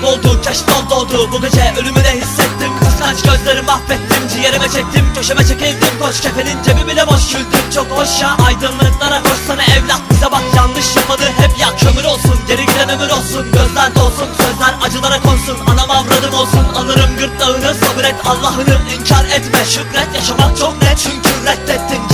kayboldu Keşfol doğdu bu gece ölümü de hissettim. Kıskanç gözlerimi mahvettim Ciğerime çektim. Köşeme çekildim Koş kefenin cebi bile boş. Güldüm Çok hoş ya aydınlıklara koşsana evlat. Bize bak yanlış yapmadı hep yak kömür olsun Geri giden ömür olsun. Gözler dolsun Sözler acılara konsun. Anam avradım olsun. Alırım gırtlağını sabır et Allah'ını inkar etme Şükret. Yaşamak çok net çünkü reddettin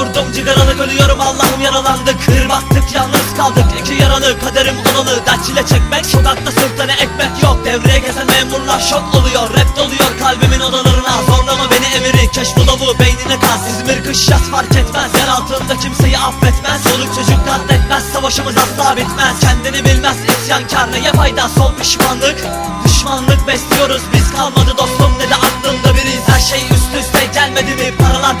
vurdum Cigaralık ölüyorum Allah'ım yaralandık Kır baktık yalnız kaldık. İki yaralı kaderim olalı Dert çile çekmek sokakta sırtına ekmek yok. Devreye gezen memurlar şok oluyor Rap doluyor. Kalbimin odalarına Zorlama beni emiri. Keşfulavu beynine kaz İzmir kış yaz fark etmez. Yer altında kimseyi affetmez. Soluk çocuk katletmez. Savaşımız asla bitmez. Kendini bilmez isyankar. Neye fayda? Sol pişmanlık. Düşmanlık besliyoruz. Biz kalmadı dostum ne de aklımda biriz Her şey üst üste gelmedi mi? Paralar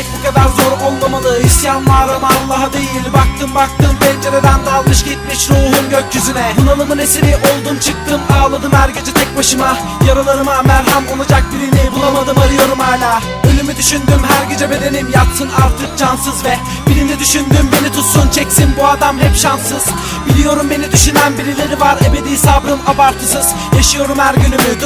Gülmek bu kadar zor olmamalı. İsyanlarım Allah'a değil. Baktım baktım pencereden dalmış gitmiş ruhum gökyüzüne. Bunalımın esiri oldum çıktım ağladım her gece tek başıma. Yaralarıma merham olacak birini bulamadım arıyorum hala. Ölümü düşündüm her gece bedenim yatsın artık cansız ve Birini düşündüm beni tutsun çeksin bu adam hep şanssız. Biliyorum beni düşünen birileri var ebedi sabrım abartısız. Yaşıyorum her günümü